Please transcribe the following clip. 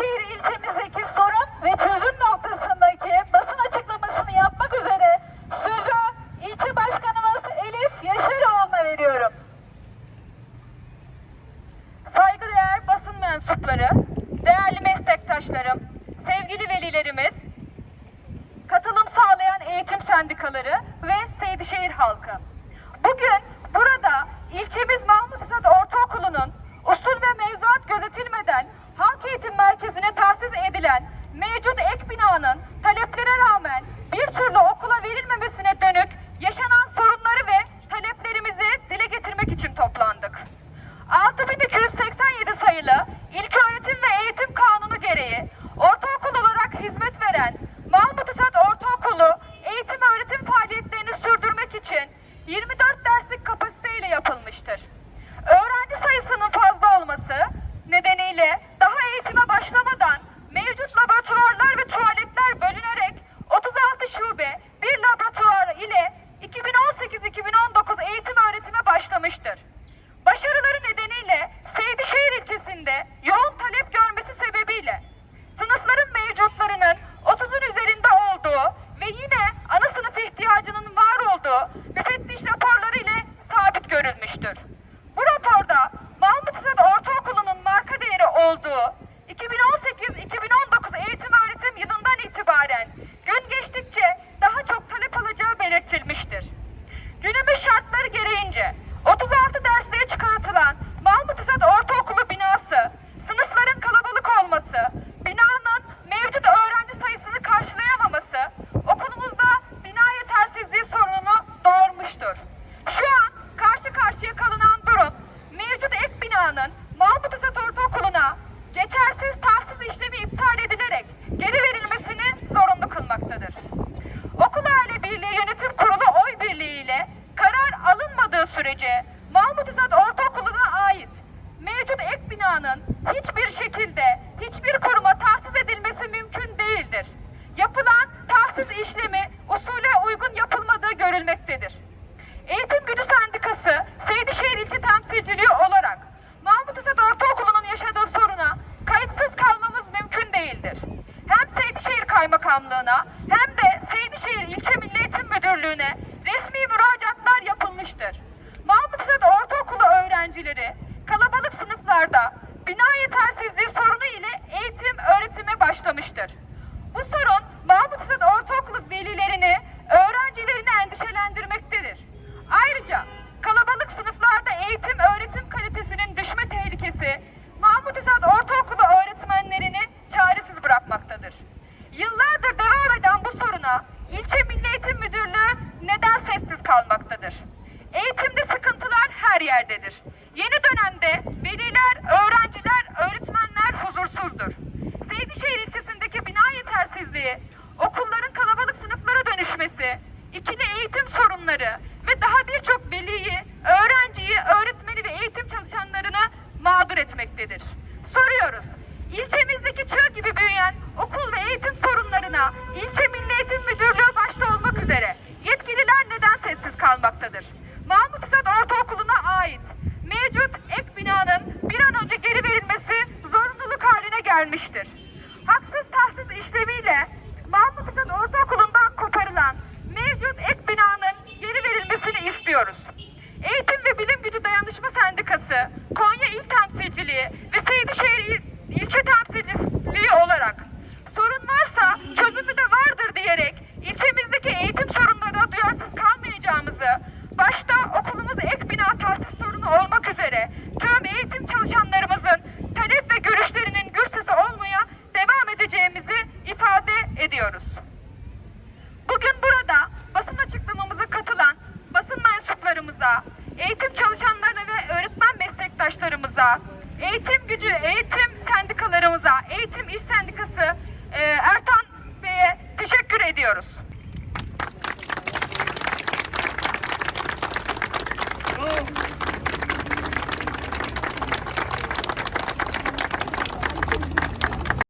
Seydişehir ilçemizdeki sorun ve çözüm noktasındaki basın açıklamasını yapmak üzere sözü ilçe başkanımız Elif Yaşaroğlu'na veriyorum. Saygıdeğer basın mensupları, değerli meslektaşlarım, sevgili velilerimiz, katılım sağlayan eğitim sendikaları ve Seydişehir halkı. Bugün burada ilçemiz 24 derslik kapasiteyle yapılmıştır. Öğrenci sayısının fazla olması nedeniyle daha eğitime başlamadan mevcut laboratuvarlar ve tuvaletler bölünerek 36 şube, bir laboratuvar ile 2018-2019 eğitim öğretime başlamıştır. Başarıları nedeniyle Seydişehir ilçesinde yoğun talep görmesi sebebiyle sınıfların mevcutlarının 30'un üzerinde olduğu ve yine ana sınıf ihtiyacının var olduğu olduğu 2018-2019 eğitim öğretim yılından itibaren gün geçtikçe daha çok talep alacağı belirtilmiştir. Günümüz şartları gereğince 36 dersliğe çıkartılan Mahmut İsmet Ortaokulu binası, sınıfların kalabalık olması, binanın mevcut öğrenci sayısını karşılayamaması okulumuzda bina yetersizliği sorununu doğurmuştur. Şu an karşı karşıya kalınan durum mevcut ek binanın Mahmut İsmet Ortaokulu'na geçersiz tahsis işlemi iptal edilerek geri verilmesini zorunlu kılmaktadır. Okul Aile Birliği Yönetim Kurulu oy birliği ile karar alınmadığı sürece Mahmut İsmet Ortaokulu'na ait mevcut ek binanın hiçbir şekilde hiçbir kuruma tahsis edilmesi mümkün değildir. Yapılan tahsis işlemi usule uygun yapılmadığı görülmektedir. Eğitim Gücü Sendikası Seydişehir İlçe Temsilciliği olarak Mahmut İsmet Ortaokulu'nun yaşadığı soruna kayıtsız kalmamız mümkün değildir. Hem Seydişehir Kaymakamlığı'na hem de Seydişehir İlçe Milli Eğitim Müdürlüğü'ne resmi müracaatlar yapılmıştır. Mahmut İsmet Ortaokulu öğrencileri kalabalık sınıflarda bina yetersizliği sorunu ile eğitim öğretime yetersizliği, okulların kalabalık sınıflara dönüşmesi, ikili eğitim sorunları ve daha birçok veliyi, öğrenciyi, öğretmeni ve eğitim çalışanlarını mağdur etmektedir. Soruyoruz. İlçemizdeki çığ gibi büyüyen okul ve eğitim sorunlarına ilçe Milli Eğitim Müdürlüğü başta olmak üzere yetkililer neden sessiz kalmaktadır? Mahmut İsmet Ortaokulu'na ait mevcut ek binanın bir an önce geri verilmesi zorunluluk haline gelmiştir. Haksız tahsis işlemiyle Mahmut İsmet Ortaokulu'ndan koparılan mevcut ek binanın geri istiyoruz. Eğitim ve Bilim Gücü Dayanışma Sendikası, Konya İl Temsilciliği ve Seydişehir İl, İlçe Temsilciliği olarak sorun varsa çözümü de vardır diyerek ilçemizdeki eğitim sorunlarına duyarsız kalmayacağımızı, başta okulumuz ek bina tahsis sorunu olmak üzere tüm eğitim çalışanlarımızın talep ve görüşlerinin gür sesi olmaya devam edeceğimizi ifade ediyoruz. Bugün burada basın açıklamamıza katılan basın mensuplarımıza, eğitim çalışanlarına ve öğretmen meslektaşlarımıza, eğitim gücü, eğitim sendikalarımıza, eğitim iş sendikası e, Ertan Bey'e teşekkür ediyoruz.